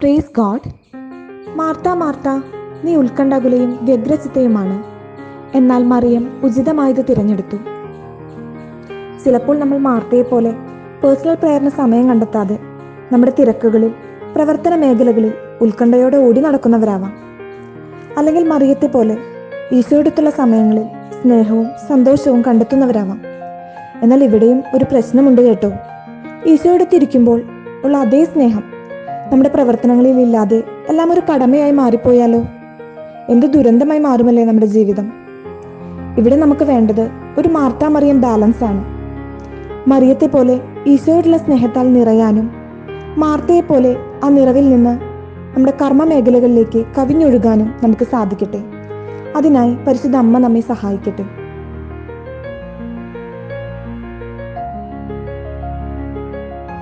Praise God Martha Martha നീ ഉത്കണ്ഠകുലയും വ്യഗ്രചിത്തയുമാണ്. എന്നാൽ മറിയം ഉചിതമായത് തിരഞ്ഞെടുത്തു. ചിലപ്പോൾ നമ്മൾ മാർത്തയെ പോലെ പേഴ്സണൽ പ്രയറിന് സമയം കണ്ടെത്താതെ നമ്മുടെ തിരക്കുകളിൽ പ്രവർത്തന മേഖലകളിൽ ഉത്കണ്ഠയോടെ ഓടി നടക്കുന്നവരാവാം. അല്ലെങ്കിൽ മറിയത്തെ പോലെ ഈശോയെടുത്തുള്ള സമയങ്ങളിൽ സ്നേഹവും സന്തോഷവും കണ്ടെത്തുന്നവരാവാം. എന്നാൽ ഇവിടെയും ഒരു പ്രശ്നമുണ്ട് കേട്ടോ. ഈശോയെടുത്തിരിക്കുമ്പോൾ ഉള്ള അതേ സ്നേഹം നമ്മുടെ പ്രവർത്തനങ്ങളിൽ ഇല്ലാതെ എല്ലാം ഒരു കടമയായി മാറിപ്പോയാലോ? എന്ത് ദുരന്തമായി മാറുമല്ലേ നമ്മുടെ ജീവിതം? ഇവിടെ നമുക്ക് വേണ്ടത് ഒരു മാർത്താ മറിയം ബാലൻസ് ആണ്. മറിയത്തെ പോലെ ഈശോയോടുള്ള സ്നേഹത്താൽ നിറയാനും മാർത്തയെ പോലെ ആ നിറവിൽ നിന്ന് നമ്മുടെ കർമ്മ മേഖലകളിലേക്ക് കവിഞ്ഞൊഴുകാനും നമുക്ക് സാധിക്കട്ടെ. അതിനായി പരിശുദ്ധ അമ്മ നമ്മെ സഹായിക്കട്ടെ.